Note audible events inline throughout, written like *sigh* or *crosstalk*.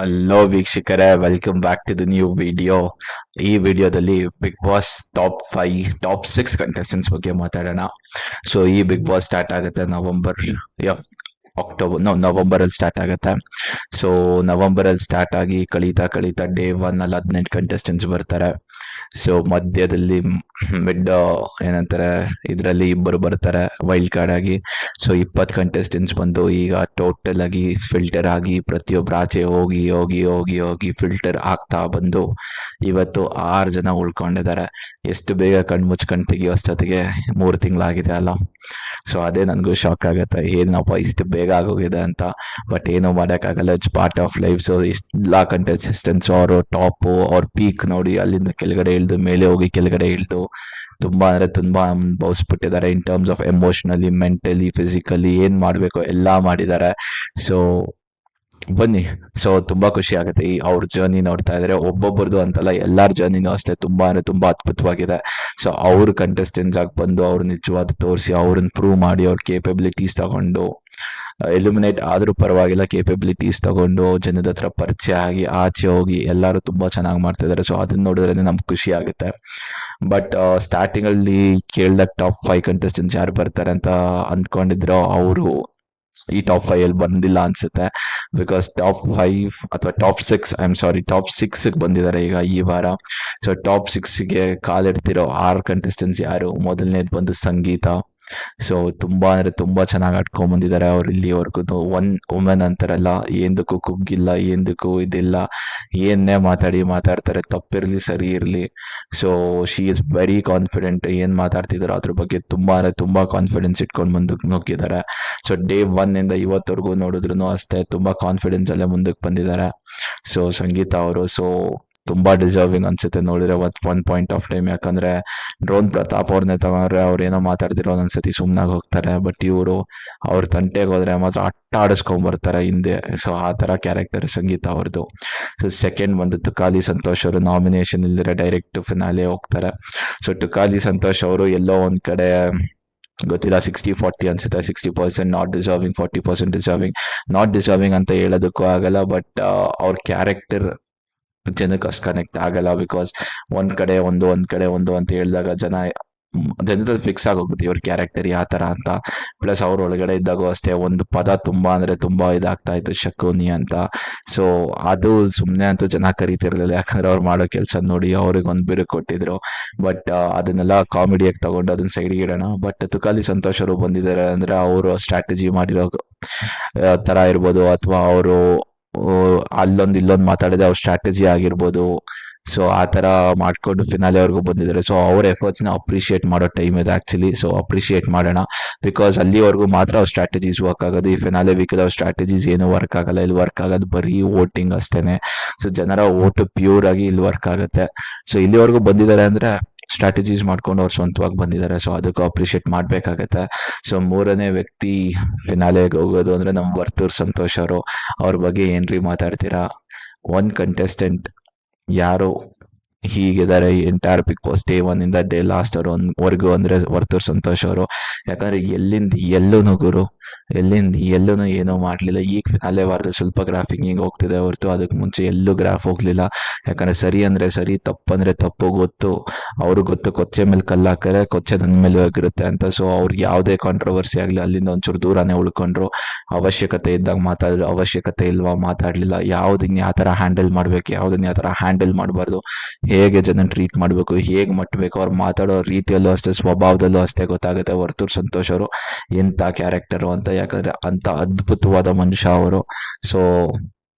Hello ವೀಕ್ಷಕರೇ. Welcome back to the new video ಈ ವಿಡಿಯೋದಲ್ಲಿ Bigg Boss top five top six contestants ಬಗ್ಗೆ ಮಾತಾಡೋಣ. ಸೊ ಈ ಬಿಗ್ ಬಾಸ್ ಸ್ಟಾರ್ಟ್ ಆಗುತ್ತೆ ನವಂಬರ್ ಅಕ್ಟೋಬರ್ ನೋ ನವಂಬರಲ್ಲಿ ಸ್ಟಾರ್ಟ್ ಆಗುತ್ತೆ. ಸೊ ನವಂಬರಲ್ಲಿ ಸ್ಟಾರ್ಟ್ ಆಗಿ ಕಳೀತಾ ಕಳೀತಾ ಡೇ ಒನ್ ಅಲ್ಲಿ ಹದಿನೆಂಟು ಕಂಟೆಸ್ಟೆಂಟ್ಸ್ ಬರ್ತಾರೆ. ಸೊ ಮಧ್ಯದಲ್ಲಿ ಮಿಡ್ ಏನಂತಾರೆ, ಇದರಲ್ಲಿ ಇಬ್ಬರು ಬರ್ತಾರೆ ವೈಲ್ಡ್ ಕಾರ್ಡ್ ಆಗಿ. ಸೊ ಇಪ್ಪತ್ತು ಕಂಟೆಸ್ಟೆಂಟ್ಸ್ ಬಂದು ಈಗ ಟೋಟಲ್ ಆಗಿ ಫಿಲ್ಟರ್ ಆಗಿ ಪ್ರತಿಯೊಬ್ಬರು ಆಚೆ ಹೋಗಿ ಹೋಗಿ ಹೋಗಿ ಹೋಗಿ ಫಿಲ್ಟರ್ ಆಗ್ತಾ ಬಂದು ಇವತ್ತು ಆರು ಜನ ಉಳ್ಕೊಂಡಿದ್ದಾರೆ. ಎಷ್ಟು ಬೇಗ ಕಣ್ಣು ಮುಚ್ಕೊಂಡು ತೆಗಿಯೋ ಅಷ್ಟೊತ್ತಿಗೆ ಮೂರು ತಿಂಗಳಾಗಿದೆ ಅಲ್ಲ. ಸೊ ಅದೇ ನನಗೂ ಶಾಕ್ ಆಗುತ್ತೆ. ಏನಪ್ಪ ಇಷ್ಟು ಬೇಗ ಆಗೋಗಿದೆ ಅಂತ. ಬಟ್ ಏನೂ ಮಾಡೋಕ್ಕಾಗಲ್ಲ. It's part of life so ಎಲ್ಲ ಕಂಟೆಸ್ಟೆಂಟ್ಸ್ ಅವರು ಟಾಪು ಅವ್ರ ಪೀಕ್ ನೋಡಿ ಅಲ್ಲಿಂದ ಕೆಳಗಡೆ ಇಳಿದು, ಮೇಲೆ ಹೋಗಿ ಕೆಳಗಡೆ ಇಳಿದು, ತುಂಬ ಅಂದರೆ ತುಂಬ ಅನುಭವಿಸ್ಬಿಟ್ಟಿದ್ದಾರೆ in terms of emotionally mentally physically ಏನು ಮಾಡಬೇಕು ಎಲ್ಲ ಮಾಡಿದ್ದಾರೆ. ಸೊ ಬನ್ನಿ. ಸೊ ತುಂಬಾ ಖುಷಿ ಆಗುತ್ತೆ ಈ ಅವ್ರ ಜರ್ನಿ ನೋಡ್ತಾ ಇದ್ರೆ. ಒಬ್ಬೊಬ್ಬರದು ಅಂತಲ್ಲ, ಎಲ್ಲಾರ ಜರ್ನಿನೂ ಅಷ್ಟೇ ತುಂಬಾ ಅಂದ್ರೆ ತುಂಬಾ ಅದ್ಭುತವಾಗಿದೆ. ಸೊ ಅವ್ರ ಕಂಟೆಸ್ಟೆಂಟ್ಸ್ ಆಗಿ ಬಂದು ಅವ್ರ ನಿಜವಾದ ತೋರಿಸಿ ಅವ್ರನ್ನ ಪ್ರೂವ್ ಮಾಡಿ, ಅವ್ರ ಕೇಪಬಿಲಿಟೀಸ್ ತಗೊಂಡು ಎಲಿಮಿನೇಟ್ ಆದ್ರೂ ಪರವಾಗಿಲ್ಲ ಕೇಪಬಿಲಿಟೀಸ್ ತಗೊಂಡು, ಜನದ ಹತ್ರ ಪರಿಚಯ ಆಗಿ, ಆಚೆ ಹೋಗಿ ಎಲ್ಲರೂ ತುಂಬಾ ಚೆನ್ನಾಗಿ ಮಾಡ್ತಾ ಇದಾರೆ. ಸೊ ಅದನ್ನ ನೋಡಿದ್ರೆ ನಮ್ಗೆ ಖುಷಿ ಆಗುತ್ತೆ. ಬಟ್ ಸ್ಟಾರ್ಟಿಂಗ್ ಅಲ್ಲಿ ಕೇಳಿದಾಗ ಟಾಪ್ ಫೈವ್ ಕಂಟೆಸ್ಟೆಂಟ್ಸ್ ಯಾರು ಬರ್ತಾರೆ ಅಂತ ಅಂದ್ಕೊಂಡಿದ್ರು, ಅವರು ಈ ಟಾಪ್ ಫೈವ್ ಅಲ್ಲಿ ಬಂದಿಲ್ಲ ಅನ್ಸುತ್ತೆ. ಬಿಕಾಸ್ ಟಾಪ್ ಫೈವ್ ಅಥವಾ top six I am sorry top six ಬಂದಿದ್ದಾರೆ ಈಗ ಈ ವಾರ. ಸೊ ಟಾಪ್ ಸಿಕ್ಸ್ಗೆ ಕಾಲಿಡ್ತಿರೋ ಆರ್ ಕಂಟೆಸ್ಟೆಂಟ್ಸ್ ಯಾರು? ಮೊದಲನೇದು ಬಂದು ಸಂಗೀತ ಸೊ ತುಂಬಾ ಅಂದರೆ ತುಂಬಾ ಚೆನ್ನಾಗಿ ಆಡ್ಕೊಂಬಂದಿದ್ದಾರೆ ಅವ್ರು ಇಲ್ಲಿವರೆಗೂ ಒನ್ ವುಮೆನ್ ಅಂತಾರಲ್ಲ ಏನದಕ್ಕೂ ಕುಗ್ಗಿಲ್ಲ ಏನದಕ್ಕೂ ಇದಿಲ್ಲ. ಏನೇ ಮಾತಾಡಿ ಮಾತಾಡ್ತಾರೆ, ತಪ್ಪಿರಲಿ, ಸರಿ ಇರಲಿ. So she is very confident ಏನು ಮಾತಾಡ್ತಿದಾರೋ ಅದ್ರ ಬಗ್ಗೆ ತುಂಬಾ ಅಂದ್ರೆ ತುಂಬಾ ಕಾನ್ಫಿಡೆನ್ಸ್ ಇಟ್ಕೊಂಡು ಮುಂದಕ್ಕೆ ನುಗ್ಗಿದ್ದಾರೆ. ಸೊ ಡೇ ಒನ್ನಿಂದ ಇವತ್ತವರೆಗೂ ನೋಡಿದ್ರು ಅಷ್ಟೇ ತುಂಬಾ ಕಾನ್ಫಿಡೆನ್ಸ್ ಅಲ್ಲೇ ಮುಂದಕ್ಕೆ ಬಂದಿದ್ದಾರೆ. ಸೊ ಸಂಗೀತ ಅವರು ಸೊ ತುಂಬಾ ಡಿಸರ್ವಿಂಗ್ ಅನ್ಸುತ್ತೆ ನೋಡಿದ್ರೆ ಒಂದ್ ಒನ್ ಪಾಯಿಂಟ್ ಆಫ್ ಟೈಮ್ ಯಾಕಂದ್ರೆ ಡ್ರೋನ್ ಪ್ರತಾಪ್ ಅವ್ರನ್ನೇ ತಗೊಂಡ್ರೆ ಅವ್ರು ಏನೋ ಮಾತಾಡ್ತಿರೋ ಒಂದೊಂದ್ಸತಿ ಸುಮ್ಮನಾಗಿ ಹೋಗ್ತಾರೆ. ಬಟ್ ಇವರು ಅವ್ರ ತಂಟೆಗೆ ಹೋದ್ರೆ ಮಾತ್ರ ಅಟ್ಟ ಆಡಿಸ್ಕೊಂಡ್ ಬರ್ತಾರೆ ಹಿಂದೆ. ಸೊ ಆ ಥರ ಕ್ಯಾರೆಕ್ಟರ್ ಸಂಗೀತ ಅವ್ರದ್ದು ಸೊ ಸೆಕೆಂಡ್ ಬಂದು ತುಕಾಲಿ ಸಂತೋಷ್ ಅವರು ನಾಮಿನೇಷನ್ ಇಲ್ಲದ್ರೆ ಡೈರೆಕ್ಟ್ ಫಿನಾಲೆ ಹೋಗ್ತಾರೆ. ಸೊ ತುಕಾಲಿ ಸಂತೋಷ್ ಅವರು ಎಲ್ಲೋ ಒಂದ್ ಕಡೆ ಗೊತ್ತಿಲ್ಲ ಸಿಕ್ಸ್ಟಿ ಫಾರ್ಟಿ ಅನ್ಸುತ್ತೆ. Sixty percent not deserving forty percent deserving not deserving ಅಂತ ಹೇಳೋದಕ್ಕೂ ಆಗಲ್ಲ ಬಟ್ ಅವ್ರ ಕ್ಯಾರೆಕ್ಟರ್ ಜನಕ್ಕೆ ಅಷ್ಟು ಕನೆಕ್ಟ್ ಆಗಲ್ಲ ಬಿಕಾಸ್ ಒಂದ್ ಕಡೆ ಒಂದು, ಒಂದ್ ಕಡೆ ಒಂದು ಅಂತ ಹೇಳಿದಾಗ ಜನ ಜನದಲ್ಲಿ ಫಿಕ್ಸ್ ಆಗೋಗುತ್ತೆ ಇವ್ರ ಕ್ಯಾರೆಕ್ಟರ್ ಯಾವ ಥರ ಅಂತ. ಪ್ಲಸ್ ಅವ್ರ ಒಳಗಡೆ ಇದ್ದಾಗೂ ಅಷ್ಟೇ ಒಂದು ಪದ ತುಂಬಾ ಅಂದ್ರೆ ತುಂಬಾ ಇದಾಗ್ತಾ ಇತ್ತು, ಶಕುನಿ ಅಂತ. ಸೊ ಅದು ಸುಮ್ಮನೆ ಅಂತೂ ಜನ ಕರಿತಿರ್ಲಿಲ್ಲ. ಯಾಕಂದ್ರೆ ಅವ್ರು ಮಾಡೋ ಕೆಲಸ ನೋಡಿ ಅವ್ರಿಗೆ ಒಂದು ಬಿರು ಕೊಟ್ಟಿದ್ರು. ಬಟ್ ಅದನ್ನೆಲ್ಲ ಕಾಮಿಡಿಯಾಗಿ ತಗೊಂಡು ಅದನ್ನ ಸೈಡ್ಗೆ ಇಡೋಣ. ಬಟ್ ತುಕಾಲಿ ಸಂತೋಷ್ ಅವರು ಬಂದಿದ್ದಾರೆ ಅಂದ್ರೆ ಅವರು ಸ್ಟ್ರಾಟಜಿ ಮಾಡಿರೋ ತರ ಇರ್ಬೋದು. ಅಥವಾ ಅವರು ಅಲ್ಲೊಂದು ಇಲ್ಲೊಂದು ಮಾತಾಡಿದೆ ಅವ್ರ ಸ್ಟ್ರಾಟಜಿ ಆಗಿರ್ಬೋದು. ಸೊ ಆ ಥರ ಮಾಡ್ಕೊಂಡು ಫಿನಾಲೆ ಅವ್ರಿಗೂ ಬಂದಿದ್ದಾರೆ. ಸೊ ಅವ್ರ ಎಫರ್ಟ್ಸ್ನ ಅಪ್ರಿಷಿಯೇಟ್ ಮಾಡೋ ಟೈಮ್ ಇದೆ ಆ್ಯಕ್ಚುಲಿ ಸೊ ಅಪ್ರಿಷಿಯೇಟ್ ಮಾಡೋಣ. ಬಿಕಾಸ್ ಅಲ್ಲಿವರೆಗೂ ಮಾತ್ರ ಅವ್ರ ಸ್ಟ್ರಾಟಜೀಸ್ ವರ್ಕ್ ಆಗೋದು. ಈ ಫಿನಾಲೆ ವೀಕಲ್ಲಿ ಅವ್ರ ಸ್ಟ್ರಾಟಜೀಸ್ ಏನು ವರ್ಕ್ ಆಗಲ್ಲ. ಇಲ್ಲಿ ವರ್ಕ್ ಆಗೋದು ಬರೀ ವೋಟಿಂಗ್ ಅಷ್ಟೇನೆ. ಸೊ ಜನರ ಓಟು ಪ್ಯೂರ್ ಆಗಿ ಇಲ್ಲಿ ವರ್ಕ್ ಆಗುತ್ತೆ. ಸೊ ಇಲ್ಲಿವರೆಗೂ ಬಂದಿದ್ದಾರೆ ಅಂದರೆ ಸ್ಟ್ರಾಟಜೀಸ್ ಮಾಡ್ಕೊಂಡು ಅವ್ರು ಸ್ವಂತವಾಗಿ ಬಂದಿದ್ದಾರೆ. ಸೊ ಅದಕ್ಕೆ ಅಪ್ರಿಷಿಯೇಟ್ ಮಾಡಬೇಕಾಗತ್ತೆ. ಸೊ ಮೂರನೇ ವ್ಯಕ್ತಿ ಫಿನಾಲೆಗೆ ಹೋಗೋದು ಅಂದರೆ ನಮ್ಮ ವರ್ತೂರ್ ಸಂತೋಷ್ ಅವರು. ಅವ್ರ ಬಗ್ಗೆ ಏನ್ರಿ ಮಾತಾಡ್ತೀರಾ? ಒನ್ ಕಂಟೆಸ್ಟೆಂಟ್ ಯಾರು? ಹೀಗಿದ್ದಾರೆ entire Bigg Boss day one ಇಂದ ಡೇ ಲಾಸ್ಟ್ ಅವರು ವರ್ಗು ಅಂದ್ರೆ ವರ್ತೂರ್ ಸಂತೋಷ್ ಅವರು. ಯಾಕಂದ್ರೆ ಎಲ್ಲಿಂದ ಎಲ್ಲೂ ಗುರು, ಎಲ್ಲಿಂದ ಎಲ್ಲೂ ಏನೂ ಮಾಡಲಿಲ್ಲ. ಈಗ ಅಲ್ಲೇ ಸ್ವಲ್ಪ ಗ್ರಾಫಿಂಗ್ ಹಿಂಗೆ ಹೋಗ್ತಿದೆ ಹೊರತು ಅದಕ್ಕೆ ಮುಂಚೆ ಎಲ್ಲೂ ಗ್ರಾಫ್ ಹೋಗ್ಲಿಲ್ಲ. ಯಾಕಂದ್ರೆ ಸರಿ ಅಂದ್ರೆ ಸರಿ ತಪ್ಪಂದ್ರೆ ತಪ್ಪು, ಗೊತ್ತು. ಅವ್ರಿಗೆ ಗೊತ್ತು, ಕೊಚ್ಚೆ ಮೇಲೆ ಕಲ್ಲು ಹಾಕಿದ್ರೆ ಕೊಚ್ಚೆ ನನ್ನ ಮೇಲೆ ಹೋಗಿರುತ್ತೆ ಅಂತ. ಸೊ ಅವ್ರಿಗೆ ಯಾವುದೇ ಕಾಂಟ್ರವರ್ಸಿ ಆಗಲಿ, ಅಲ್ಲಿಂದ ಒಂಚೂರು ದೂರನೇ ಉಳ್ಕೊಂಡ್ರು. ಅವಶ್ಯಕತೆ ಇದ್ದಾಗ ಮಾತಾಡಿದ್ರು. ಅವಶ್ಯಕತೆ ಇಲ್ವಾ ಮಾತಾಡಲಿಲ್ಲ. ಯಾವುದನ್ನ ಯಾವ ಥರ ಹ್ಯಾಂಡಲ್ ಮಾಡಬೇಕು, ಯಾವುದನ್ನ ಯಾವ ಥರ ಹ್ಯಾಂಡಲ್ ಮಾಡಬಾರ್ದು. ಹೇಗೆ ಜನ ಟ್ರೀಟ್ ಮಾಡಬೇಕು, ಹೇಗೆ ಮಟ್ಟಬೇಕು ಅವ್ರು ಮಾತಾಡೋ ರೀತಿಯಲ್ಲೂ ಅಷ್ಟೇ, ಸ್ವಭಾವದಲ್ಲೂ ಅಷ್ಟೇ ಗೊತ್ತಾಗುತ್ತೆ. ವರ್ತೂರ್ ಸಂತೋಷ್ ಅವರು ಎಂಥ ಕ್ಯಾರೆಕ್ಟರು ಅಂತ, ಯಾಕಂದ್ರೆ ಅಂಥ ಅದ್ಭುತವಾದ ಮನುಷ್ಯ ಅವರು. ಸೊ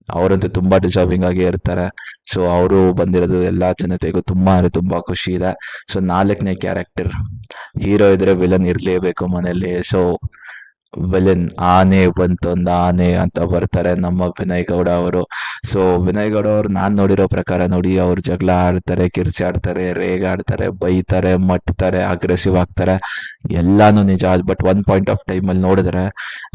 ಅವರಂತೂ ತುಂಬಾ ಡಿಸರ್ವಿಂಗ್ ಆಗಿ ಇರ್ತಾರೆ. ಸೊ ಅವರು ಬಂದಿರೋದು ಎಲ್ಲಾ ಜನತೆಗೂ ತುಂಬಾ ಅಂದ್ರೆ ತುಂಬಾ ಖುಷಿ ಇದೆ. ಸೊ ನಾಲ್ಕನೇ ಕ್ಯಾರೆಕ್ಟರ್ ಹೀರೋ ಇದ್ರೆ ವಿಲನ್ ಇರ್ಲೇಬೇಕು ಮನೆಯಲ್ಲಿ. ಸೊ ವಿಲನ್ ಆನೆ ಬಂತು ಒಂದು ಆನೆ ಅಂತ ಬರ್ತಾರೆ ನಮ್ಮ ವಿನಯ್ ಗೌಡ ಅವರು. ಸೊ ವಿನಯ್ ಗೌಡ ಅವ್ರು ನಾನ್ ನೋಡಿರೋ ಪ್ರಕಾರ ನೋಡಿ ಅವ್ರು ಜಗಳ ಆಡ್ತಾರೆ ಕಿರ್ಚಾಡ್ತಾರೆ ರೇಗಾಡ್ತಾರೆ ಬೈತಾರೆ, ಮಟ್ತಾರೆ ಅಗ್ರೆಸಿವ್ ಆಗ್ತಾರೆ. ಎಲ್ಲಾನು ನಿಜ. ಬಟ್ ಒನ್ ಪಾಯಿಂಟ್ ಆಫ್ ಟೈಮಲ್ಲಿ ನೋಡಿದ್ರೆ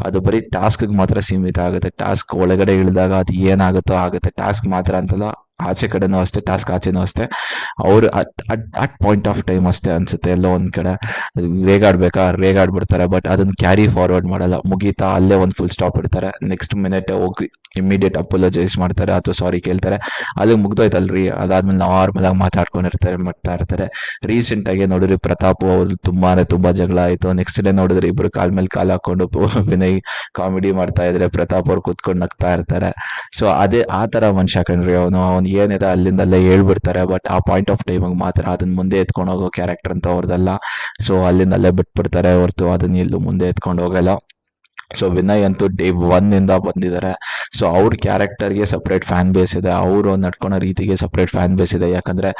ಅದು ಬರೀ ಟಾಸ್ಕ್ಗೆ ಮಾತ್ರ ಸೀಮಿತ ಆಗುತ್ತೆ. ಟಾಸ್ಕ್ ಒಳಗಡೆ ಇಳಿದಾಗ ಅದು ಏನಾಗುತ್ತೋ ಆಗುತ್ತೆ. ಟಾಸ್ಕ್ ಮಾತ್ರ ಅಂತಲ್ಲ ಆಚೆ ಕಡೆನೂ ಅಷ್ಟೇ ಟಾಸ್ಕ್ ಆಚೆನೂ ಅಷ್ಟೇ. ಅವರು at at point of time ಅಷ್ಟೇ ಅನ್ಸುತ್ತೆ. ಎಲ್ಲೋ ಒಂದು ಕಡೆ ರೇಗಾಡ್ಬೇಕಾ ರೇಗಾಡ್ಬಿಡ್ತಾರೆ ಬಟ್ ಅದನ್ನು ಕ್ಯಾರಿ ಫಾರ್ವರ್ಡ್ ಮಾಡಲ್ಲ. ಮುಗೀತಾ ಅಲ್ಲೇ ಒಂದು ಫುಲ್ ಸ್ಟಾಪ್ ಇಡ್ತಾರೆ. ನೆಕ್ಸ್ಟ್ ಮಿನಿಟ್ ಹೋಗಿ ಇಮಿಡಿಯೇಟ್ ಅಪೋಲಜೈಸ್ ಮಾಡ್ತಾರೆ ಅಥವಾ ಸಾರಿ ಕೇಳ್ತಾರೆ. ಅಲ್ಲಿ ಮುಗ್ದೋಯ್ತಲ್ರಿ? ಅದಾದ್ಮೇಲೆ ನಾರ್ಮಲ್ ಆಗಿ ಮಾತಾಡ್ಕೊಂಡಿರ್ತಾರೆ, ಮಾಡ್ತಾ ಇರ್ತಾರೆ. ರೀಸೆಂಟ್ ಆಗಿ ನೋಡಿದ್ರೆ ಪ್ರತಾಪ್ ಅವ್ರು ತುಂಬಾನೇ ತುಂಬಾ ಜಗಳ ಆಯ್ತು. ನೆಕ್ಸ್ಟ್ ಡೇ ನೋಡಿದ್ರೆ ಇಬ್ರು ಕಾಲ್ ಮೇಲೆ ಕಾಲ್ ಹಾಕೊಂಡು *laughs* ವಿನಯ್ ಕಾಮಿಡಿ ಮಾಡ್ತಾ ಇದ್ರೆ ಪ್ರತಾಪ್ ಅವ್ರು ಕುತ್ಕೊಂಡು ನಗ್ತಾ ಇರ್ತಾರೆ. ಸೊ ಅದೇ ಆ ಥರ ಮನುಷ್ಯ ಕಣ್ರಿ ಅವನು, ಅವ್ನು ಏನಿದೆ ಅಲ್ಲಿಂದಲ್ಲೇ ಹೇಳ್ಬಿಡ್ತಾರೆ ಬಟ್ ಆ ಪಾಯಿಂಟ್ ಆಫ್ ಟೈಮಿಗೆ ಮಾತ್ರ ಅದನ್ನ ಮುಂದೆ ಎತ್ಕೊಂಡು ಹೋಗೋ ಕ್ಯಾರೆಕ್ಟರ್ ಅಂತ ಅವ್ರದ್ದಲ್ಲ ಸೊ ಅಲ್ಲಿಂದಲ್ಲೇ ಬಿಟ್ಬಿಡ್ತಾರೆ ಹೊರತು ಅದನ್ನ ಎಲ್ಲೂ ಮುಂದೆ ಎತ್ಕೊಂಡು ಹೋಗಲ್ಲ. ಸೊ ವಿನಯ್ ಅಂತೂ ಡೇ ಇಂದ ಬಂದಿದ್ದಾರೆ ಸೊ ಅವ್ರ ಕ್ಯಾರೆಕ್ಟರ್ಗೆ ಸಪ್ರೇಟ್ ಫ್ಯಾನ್ ಬೇಸ್ ಇದೆ. ಅವರು ನಡ್ಕೊಳೋ ರೀತಿಗೆ ಸಪ್ರೇಟ್ ಫ್ಯಾನ್ ಬೇಸ್ ಇದೆ. ಯಾಕಂದ್ರೆ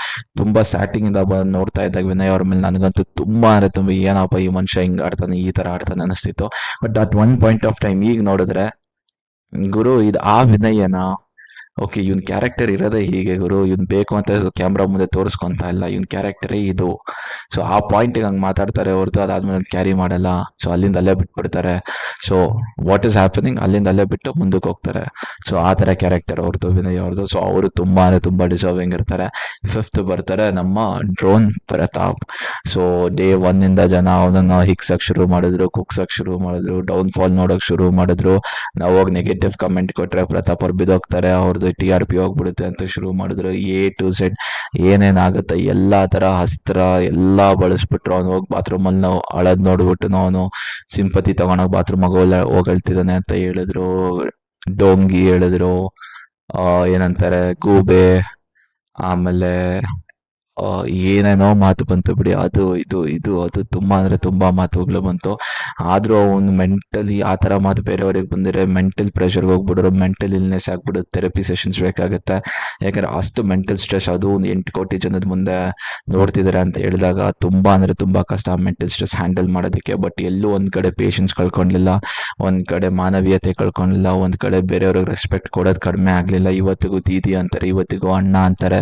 ತುಂಬಾ ಸ್ಟಾರ್ಟಿಂಗ್ ಇಂದ ಬಂದು ನೋಡ್ತಾ ಇದ್ದಾಗ ವಿನಯ್ ಅವ್ರ ಮೇಲೆ ನನಗಂತೂ ತುಂಬಾ ಅಂದ್ರೆ ತುಂಬ ಏನಪ್ಪ ಈ ಮನುಷ್ಯ ಹಿಂಗ್ ಆಡ್ತಾನೆ, ಈ ತರ ಆಡ್ತಾನೆ ಅನಿಸ್ತಿತ್ತು but at one point of time ಈಗ ನೋಡಿದ್ರೆ ಗುರು ಇದು ಆ ವಿನಯನ ಓಕೆ ಇವನ್ ಕ್ಯಾರೆಕ್ಟರ್ ಇರೋದೇ ಹೀಗೆ ಗುರು. ಇವ್ನು ಬೇಕು ಅಂತ ಕ್ಯಾಮ್ರಾ ಮುಂದೆ ತೋರಿಸ್ಕೊಂತ ಇಲ್ಲ. ಇವನ್ ಕ್ಯಾರೆಕ್ಟರೇ ಇದು. ಸೊ ಆ ಪಾಯಿಂಟಿಗೆ ಹಂಗೆ ಮಾತಾಡ್ತಾರೆ ಹೊರತು ಅದಾದ್ಮೇಲೆ ಕ್ಯಾರಿ ಮಾಡಲ್ಲ. ಸೊ ಅಲ್ಲಿಂದ ಅಲ್ಲೇ ಬಿಟ್ಬಿಡ್ತಾರೆ. ಸೊ ವಾಟ್ ಇಸ್ ಹ್ಯಾಪನಿಂಗ್ ಅಲ್ಲಿಂದ ಅಲ್ಲೇ ಬಿಟ್ಟು ಮುಂದಕ್ಕೆ ಹೋಗ್ತಾರೆ. ಸೊ ಆ ಥರ ಕ್ಯಾರೆಕ್ಟರ್ ಅವ್ರದ್ದು ವಿನಯ್ ಅವ್ರದ್ದು. ಸೊ ಅವರು ತುಂಬಾ ತುಂಬ ಡಿಸರ್ವಿಂಗ್ ಇರ್ತಾರೆ. ಫಿಫ್ತ್ ಬರ್ತಾರೆ ನಮ್ಮ ಡ್ರೋನ್ ಪ್ರತಾಪ್. ಸೊ ಡೇ ಒನ್ನಿಂದ ಜನ ಅವನನ್ನು ಹಿಗ್ಸಕ್ಕೆ ಶುರು ಮಾಡಿದ್ರು ಕುಗ್ಸಕ್ಕೆ ಶುರು ಮಾಡಿದ್ರು ಡೌನ್ ಫಾಲ್ ನೋಡೋಕೆ ಶುರು ಮಾಡಿದ್ರು. ನಾವು ಹೋಗಿ ನೆಗೆಟಿವ್ ಕಮೆಂಟ್ ಕೊಟ್ಟರೆ ಪ್ರತಾಪ್ ಅವ್ರು ಬಿದ್ದೋಗ್ತಾರೆ. ಅವ್ರದ್ದು ಟಿ ಆರ್ ಪಿ ಹೋಗ್ಬಿಡುತ್ತೆ ಅಂತ ಶುರು ಮಾಡಿದ್ರು ಎ ಟು ಝೆಡ್ ಏನೇನಾಗುತ್ತೆ ಎಲ್ಲ ಥರ ಅಸ್ತ್ರ ಎಲ್ಲ ಬಳಸ್ಬಿಟ್ರು. ಅವ್ನು ಹೋಗಿ ಬಾತ್ರೂಮಲ್ಲಿ ನಾವು ಅಳದ್ ನೋಡ್ಬಿಟ್ಟು ಅವನು ಸಿಂಪತಿ ತಗೊಂಡೋಗಿ ಬಾತ್ರೂಮಾಗ ಹೋಗಳ್ತಿದ್ದಾನೆ ಅಂತ ಹೇಳಿದ್ರು. ಡೋಂಗಿ ಹೇಳಿದ್ರು. ಏನಂತಾರೆ, ಗೂಬೆ, ಆಮೇಲೆ ಏನೇನೋ ಮಾತು ಬಂತು ಬಿಡಿ. ಅದು, ಇದು ಇದು, ಅದು ತುಂಬಾ ಅಂದ್ರೆ ತುಂಬಾ ಮಾತುಗಳು ಬಂತು. ಆದರೂ ಅವ್ನು ಮೆಂಟಲಿ ಆ ಥರ ಮಾತು ಬೇರೆಯವ್ರಿಗೆ ಬಂದಿರೋ ಮೆಂಟಲ್ ಪ್ರೆಷರ್ಗೆ ಹೋಗ್ಬಿಡೋರು ಮೆಂಟಲ್ ಇಲ್ನೆಸ್ ಆಗ್ಬಿಡೋದು ಥೆರಪಿ ಸೆಷನ್ಸ್ ಬೇಕಾಗುತ್ತೆ. ಯಾಕಂದ್ರೆ ಅಷ್ಟು ಮೆಂಟಲ್ ಸ್ಟ್ರೆಸ್ ಅದು ಒಂದು ಎಂಟು ಕೋಟಿ ಜನದ ಮುಂದೆ ನೋಡ್ತಿದ್ದಾರೆ ಅಂತ ಹೇಳಿದಾಗ ತುಂಬಾ ಅಂದ್ರೆ ತುಂಬಾ ಕಷ್ಟ ಮೆಂಟಲ್ ಸ್ಟ್ರೆಸ್ ಹ್ಯಾಂಡಲ್ ಮಾಡೋದಕ್ಕೆ. ಬಟ್ ಎಲ್ಲೂ ಒಂದು ಕಡೆ ಪೇಷನ್ಸ್ ಕಳ್ಕೊಂಡಿಲ್ಲ, ಒಂದು ಕಡೆ ಮಾನವೀಯತೆ ಕಳ್ಕೊಂಡಿಲ್ಲ, ಒಂದು ಕಡೆ ಬೇರೆಯವ್ರಿಗೆ ರೆಸ್ಪೆಕ್ಟ್ ಕೊಡೋದು ಕಡಿಮೆ ಆಗಲಿಲ್ಲ. ಇವತ್ತಿಗೂ ದೀದಿ ಅಂತಾರೆ, ಇವತ್ತಿಗೂ ಅಣ್ಣ ಅಂತಾರೆ.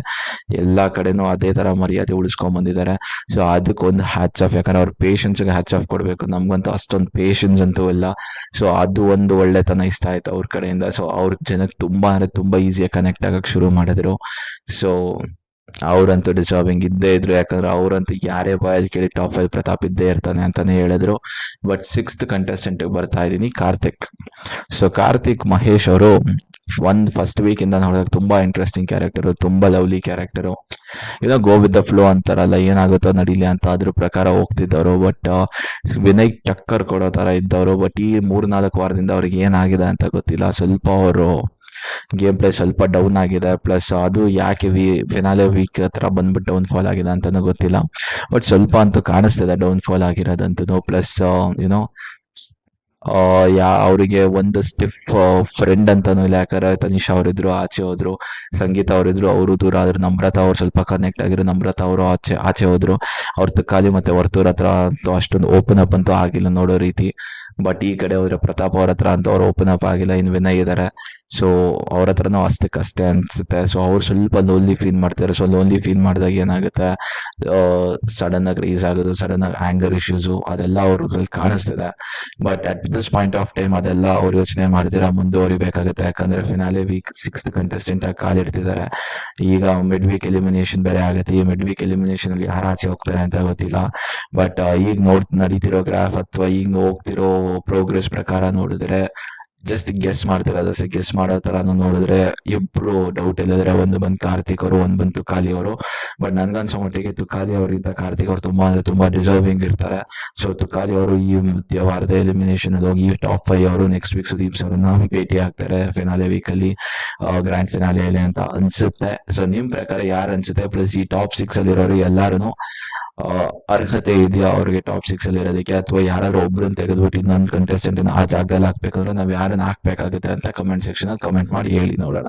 ಎಲ್ಲ ಕಡೆನೂ ಅದೇ ತರ ಮರ್ಯಾದೆ ಉಳಿಸ್ಕೊಂಡ್ ಬಂದಿದ್ದಾರೆ. ಸೊ ಅದಕ್ಕೊಂದು ಹ್ಯಾಚ್ ಆಫ್ ಯಾಕಂದ್ರೆ ಅವ್ರ ಪೇಷನ್ಸ್ಗೆ ಹ್ಯಾಚ್ ಆಫ್ ಕೊಡಬೇಕು. ನಮ್ಗಂತೂ ಅಷ್ಟೊಂದು ಪೇಷನ್ಸ್ ಅಂತೂ ಇಲ್ಲ. ಸೊ ಅದು ಒಂದು ಒಳ್ಳೆತನ ಇಷ್ಟ ಆಯ್ತು ಅವ್ರ ಕಡೆಯಿಂದ. ಸೊ ಅವ್ರ ಜನಕ್ಕೆ ತುಂಬಾ ಅಂದ್ರೆ ತುಂಬಾ ಈಸಿಯಾಗಿ ಕನೆಕ್ಟ್ ಆಗಕ್ಕೆ ಶುರು ಮಾಡಿದ್ರು. ಸೊ ಅವ್ರಂತೂ ಡಿಸರ್ವಿಂಗ್ ಇದ್ದೇ ಇದ್ರು. ಯಾಕಂದ್ರೆ ಅವ್ರಂತೂ ಯಾರೇ ಬಾಯಲ್ಲಿ ಕೇಳಿ ಟಾಪ್ ಫೈವ್ ಪ್ರತಾಪ್ ಇದ್ದೇ ಇರ್ತಾನೆ ಅಂತಾನೆ ಹೇಳಿದ್ರು. ಬಟ್ ಸಿಕ್ಸ್ತ್ ಕಂಟೆಸ್ಟೆಂಟ್ ಬರ್ತಾ ಇದ್ದೀನಿ, ಕಾರ್ತಿಕ್. ಸೊ ಕಾರ್ತಿಕ್ ಮಹೇಶ್ ಅವರು ಒಂದ್ ಫಸ್ಟ್ ವೀಕ್ ಇಂದ ನೋಡಿದಾಗ ತುಂಬಾ ಇಂಟ್ರೆಸ್ಟಿಂಗ್ ಕ್ಯಾರೆಕ್ಟರು ತುಂಬಾ ಲವ್ಲಿ ಕ್ಯಾರೆಕ್ಟರು ಏನೋ ಗೋ ವಿತ್ ದ ಫ್ಲೋ ಅಂತಾರಲ್ಲ, ಏನಾಗುತ್ತೋ ನಡೀಲಿ ಅಂತ ಅದ್ರ ಪ್ರಕಾರ ಹೋಗ್ತಿದ್ದವರು. ಬಟ್ ವಿನಯ್ ಟಕ್ಕರ್ ಕೊಡೋ ತರ ಇದ್ದವರು. ಬಟ್ ಈ ಮೂರ್ನಾಲ್ಕು ವಾರದಿಂದ ಅವ್ರಿಗೆ ಏನಾಗಿದೆ ಅಂತ ಗೊತ್ತಿಲ್ಲ. ಸ್ವಲ್ಪ ಅವರು ಗೇಮ್ ಪ್ಲೇ ಸ್ವಲ್ಪ ಡೌನ್ ಆಗಿದೆ. ಪ್ಲಸ್ ಅದು ಯಾಕೆ ವಿ ಫಿನಾಲೆ ವೀಕ್ ಹತ್ರ ಬಂದ್ಬಿಟ್ಟು ಡೌನ್ ಫಾಲ್ ಆಗಿದೆ ಅಂತಲೂ ಗೊತ್ತಿಲ್ಲ. ಬಟ್ ಸ್ವಲ್ಪ ಅಂತೂ ಕಾಣಿಸ್ತಿದೆ ಡೌನ್ ಫಾಲ್ ಆಗಿರೋದಂತೂ ಪ್ಲಸ್ ಯುನೋ ಯಾ, ಅವರಿಗೆ ಒಂದು ಸ್ಟಿಫ್ ಫ್ರೆಂಡ್ ಅಂತಾನು ಇಲ್ಲ. ಯಾಕಂದ್ರೆ ತನಿಷಾ ಅವರಿದ್ರು, ಆಚೆ ಹೋದ್ರು, ಸಂಗೀತ ಅವರಿದ್ರು, ಅವರು ದೂರ ಆದ್ರು, ನಮ್ರತಾ ಅವ್ರು ಸ್ವಲ್ಪ ಕನೆಕ್ಟ್ ಆಗಿರೋ ನಮ್ರತಾ ಅವರು ಆಚೆ ಆಚೆ ಹೋದ್ರು. ಅವ್ರ ಖಾಲಿ ಮತ್ತೆ ವರ್ತೂರ್ ಹತ್ರ ಅಂತೂ ಅಷ್ಟೊಂದು ಓಪನ್ ಅಪ್ ಅಂತೂ ಆಗಿಲ್ಲ ನೋಡೋ ರೀತಿ. ಬಟ್ ಈ ಕಡೆ ಹೋದ್ರೆ ಪ್ರತಾಪ್ ಅವ್ರ ಹತ್ರ ಅಂತ ಅವ್ರು ಓಪನ್ ಅಪ್ ಆಗಿಲ್ಲ, ಇನ್ನು ವಿನ್ ಆಗಿದ್ದಾರೆ ಸೊ ಅವ್ರ ಹತ್ರನೂ ಅಷ್ಟಕ್ಕಷ್ಟೇ ಅನ್ಸುತ್ತೆ. ಸೊ ಅವ್ರು ಸ್ವಲ್ಪ ಲೋನ್ಲಿ ಫೀಲ್ ಮಾಡ್ತಾರೆ ಸೊ ಲೋನ್ಲಿ ಫೀಲ್ ಮಾಡಿದಾಗ ಏನಾಗುತ್ತೆ? ಸಡನ್ ಆಗಿ ರೀಸ್ ಆಗೋದು ಸಡನ್ ಆಗಿ ಆಂಗರ್ ಇಶ್ಯೂಸು ಅದೆಲ್ಲ ಅವ್ರದ್ರಲ್ಲಿ ಕಾಣಿಸ್ತಿದೆ. But at this point of time ಅದೆಲ್ಲ ಅವ್ರು ಯೋಚನೆ ಮಾಡ್ತೀರಾ ಮುಂದುವರಿಬೇಕಾಗುತ್ತೆ ಯಾಕಂದ್ರೆ ಫಿನಾಲೆ ವೀಕ್ ಸಿಕ್ಸ್ತ್ ಕಂಟೆಸ್ಟೆಂಟ್ ಆಗಿ ಕಾಲಿಡ್ತಿದ್ದಾರೆ ಈಗ ಮಿಡ್ ವೀಕ್ ಎಲಿಮಿನೇಷನ್ ಬೇರೆ ಆಗುತ್ತೆ. ಈ ಮಿಡ್ ವೀಕ್ ಎಲಿಮಿನೇಷನ್ ಅಲ್ಲಿ ಯಾರು ಆಚೆ ಹೋಗ್ತಾರೆ ಅಂತ ಗೊತ್ತಿಲ್ಲ. ಬಟ್ ಈಗ ನೋಡ್ ನಡೀತಿರೋ ಗ್ರಾಫ್ ಅಥವಾ ಈಗ ಹೋಗ್ತಿರೋ ಪ್ರೋಗ್ರೆಸ್ ಪ್ರಕಾರ ನೋಡಿದ್ರೆ ಜಸ್ಟ್ ಗೆಸ್ ಮಾಡ್ತಾರೆ ಅದಕ್ಕೆ ಗೆಸ್ ಮಾಡೋ ತರಾನು ನೋಡಿದ್ರೆ ಇಬ್ರು ಡೌಟ್ ಇಲ್ಲದ್ರೆ ಒಂದು ಬಂದು ಕಾರ್ತಿಕ್ ಅವರು ಒಂದು ಬಂದು ತುಕಾಲಿ ಅವರು. ಬಟ್ ನನ್ಗನ್ಸೋ ಮಟ್ಟಿಗೆ ತುಕಾಲಿ ಅವರಿಗಿಂತ ಕಾರ್ತಿಕ್ ಅವರು ತುಂಬಾ ಅಂದ್ರೆ ತುಂಬಾ ಡಿಸರ್ವಿಂಗ್ ಇರ್ತಾರೆ. ಸೊ ತುಕಾಲಿ ಅವರು ಈ ವಾರದ ಎಲಿಮಿನೇಷನ್ ಅಲ್ಲಿ ಹೋಗಿ ಟಾಪ್ ಫೈವ್ ಅವರು ನೆಕ್ಸ್ಟ್ ವೀಕ್ ಸುದೀಪ್ ಸರ್ನ ಭೇಟಿ ಆಗ್ತಾರೆ ಫಿನಾಲೆ ವೀಕ್ ಅಲ್ಲಿ ಗ್ರ್ಯಾಂಡ್ ಫಿನಾಲೆಯಲ್ಲಿ ಅಂತ ಅನ್ಸುತ್ತೆ. ಸೊ ನಿಮ್ ಪ್ರಕಾರ ಯಾರು ಅನ್ಸುತ್ತೆ? ಪ್ಲಸ್ ಈ ಟಾಪ್ ಸಿಕ್ಸ್ ಅಲ್ಲಿ ಇರೋರು ಎಲ್ಲಾರು ಅರ್ಹತೆ ಇದೆಯಾ ಅವ್ರಿಗೆ ಟಾಪ್ ಸಿಕ್ಸ್ ಅಲ್ಲಿ ಇರೋದಕ್ಕೆ? ಅಥವಾ ಯಾರಾದ್ರೂ ಒಬ್ಬರನ್ನ ತೆಗೆದ್ಬಿಟ್ಟು ಇನ್ನೊಂದು ಕಂಟೆಸ್ಟೆಂಟ್ ಆ ಜಾಗದಲ್ಲಿ ಹಾಕ್ಬೇಕಂದ್ರೆ ನಾವ್ ಯಾರನ್ನ ಹಾಕ್ಬೇಕಾಗುತ್ತೆ ಅಂತ ಕಮೆಂಟ್ ಸೆಕ್ಷನ್ ಅಲ್ಲಿ ಕಮೆಂಟ್ ಮಾಡಿ ಹೇಳಿ ನೋಡೋಣ.